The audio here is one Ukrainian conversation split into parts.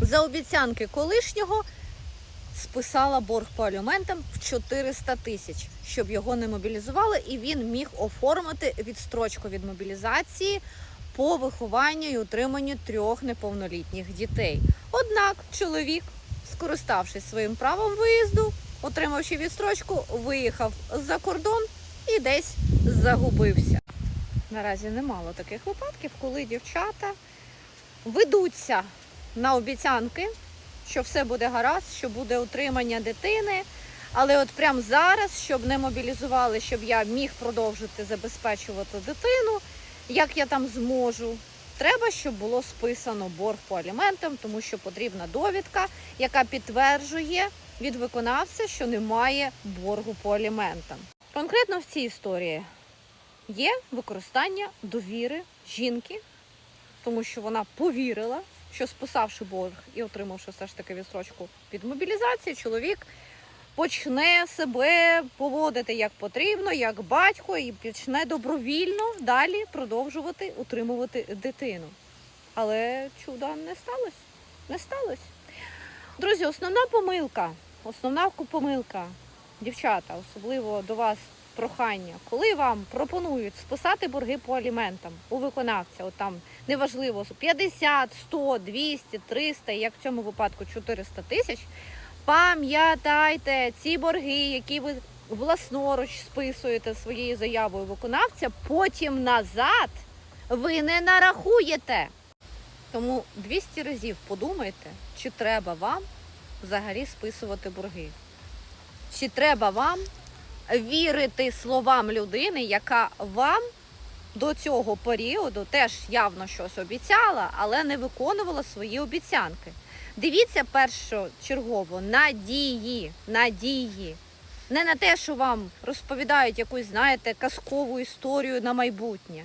За обіцянки колишнього списала борг по аліментам в 400 тисяч, щоб його не мобілізували, і він міг оформити відстрочку від мобілізації по вихованню і утриманню трьох неповнолітніх дітей. Однак чоловік, скориставшись своїм правом виїзду, отримавши відстрочку, виїхав за кордон і десь загубився. Наразі немало таких випадків, коли дівчата ведуться на обіцянки, що все буде гаразд, що буде утримання дитини. Але от прямо зараз, щоб не мобілізували, щоб я міг продовжити забезпечувати дитину, як я там зможу, треба, щоб було списано борг по аліментам, тому що потрібна довідка, яка підтверджує від виконавця, що немає боргу по аліментам. Конкретно в цій історії є використання довіри жінки, тому що вона повірила, що списавши борг і отримавши все ж таки відстрочку від мобілізації, чоловік почне себе поводити як потрібно, як батько, і почне добровільно далі продовжувати утримувати дитину. Але чуда не сталося. Не сталося. Друзі, основна помилка, основна помилка, дівчата, особливо до вас прохання, коли вам пропонують списати борги по аліментам у виконавця, от там неважливо 50, 100, 200, 300, як в цьому випадку 400 тисяч. Пам'ятайте, ці борги, які ви власноруч списуєте своєю заявою виконавця, потім назад ви не нарахуєте. Тому 200 разів подумайте, чи треба вам взагалі списувати борги. Чи треба вам вірити словам людини, яка вам до цього періоду теж явно щось обіцяла, але не виконувала свої обіцянки. Дивіться першочергово на дії, на дії. Не на те, що вам розповідають якусь, знаєте, казкову історію на майбутнє.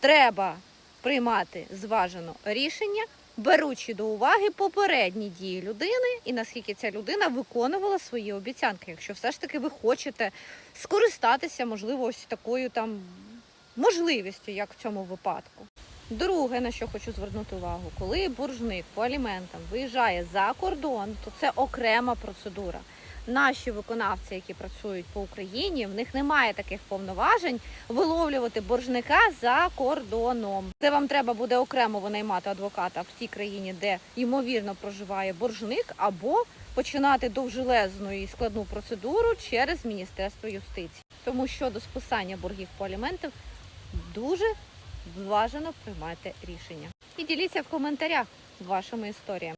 Треба приймати зважено рішення, беручи до уваги попередні дії людини і наскільки ця людина виконувала свої обіцянки. Якщо все ж таки ви хочете скористатися, можливо, ось такою там можливістю, як в цьому випадку. Друге, на що хочу звернути увагу, коли боржник по аліментам виїжджає за кордон, то це окрема процедура. Наші виконавці, які працюють по Україні, в них немає таких повноважень виловлювати боржника за кордоном. Це вам треба буде окремо винаймати адвоката в тій країні, де ймовірно проживає боржник, або починати довжелезну і складну процедуру через Міністерство юстиції. Тому щодо списання боргів по аліментам дуже зважено приймайте рішення. І діліться в коментарях вашими історіями.